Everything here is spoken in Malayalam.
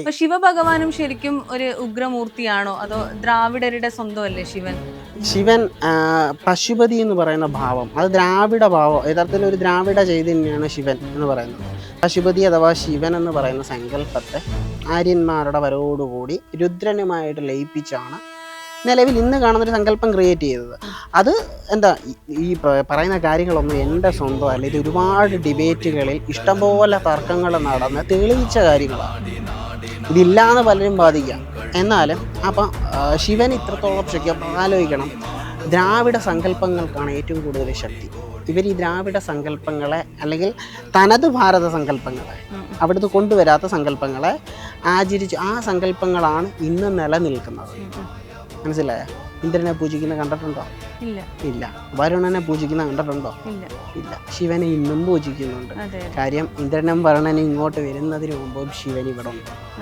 അപ്പൊ ശിവഭഗവാനും ശരിക്കും ഒരു ഉഗ്രമൂർത്തിയാണോ? അതോ ദ്രാവിഡരുടെ സ്വന്തമല്ലേ ശിവൻ? ശിവൻ പശുപതി എന്ന് പറയുന്ന ഭാവം. അത് ദ്രാവിഡ ഭാവം. യഥാർത്ഥത്തിൽ ഒരു ദ്രാവിഡ ചൈതന്യമാണ് ശിവൻ എന്ന് പറയുന്നത്. പശുപതി അഥവാ ശിവൻ എന്ന് പറയുന്ന സങ്കല്പത്തെ ആര്യന്മാരുടെ വരവോടുകൂടി രുദ്രനുമായിട്ട് ലയിപ്പിച്ചാണ് നിലവിൽ ഇന്ന് കാണുന്ന ഒരു സങ്കല്പം ക്രിയേറ്റ് ചെയ്തത്. അത് എന്താ ഈ- പറയുന്ന കാര്യങ്ങളൊന്നും എന്റെ സ്വന്തമല്ല ഇത് ഒരുപാട് ഡിബേറ്റുകളിൽ ഇഷ്ടംപോലെ തർക്കങ്ങൾ നടന്ന് തെളിയിച്ച കാര്യങ്ങളാണ്. ഇതില്ലാന്ന് പലരും ബാധിക്കാം എന്നാലും അപ്പം ശിവൻ ഇത്രത്തോളം ശക്തി അപ്പം ആലോചിക്കണം. ദ്രാവിഡ സങ്കല്പങ്ങൾക്കാണ് ഏറ്റവും കൂടുതൽ ശക്തി. ഇവർ ഈ ദ്രാവിഡ സങ്കല്പങ്ങളെ അല്ലെങ്കിൽ തനത് ഭാരത സങ്കല്പങ്ങളെ അവിടുന്ന് കൊണ്ടുവരാത്ത സങ്കല്പങ്ങളെ ആചരിച്ച് ആ സങ്കല്പങ്ങളാണ് ഇന്ന് നിലനിൽക്കുന്നത്. മനസ്സിലായോ? ഇന്ദ്രനെ പൂജിക്കുന്ന കണ്ടിട്ടുണ്ടോ? ഇല്ല. ഇല്ല. വരുണനെ പൂജിക്കുന്ന കണ്ടിട്ടുണ്ടോ? ഇല്ല. ഇല്ല. ശിവനെ ഇന്നും പൂജിക്കുന്നുണ്ട്. കാര്യം ഇന്ദ്രനും വരുണനും ഇങ്ങോട്ട് വരുന്നതിന് മുമ്പും ശിവൻ ഇവിടെ ഉണ്ട്.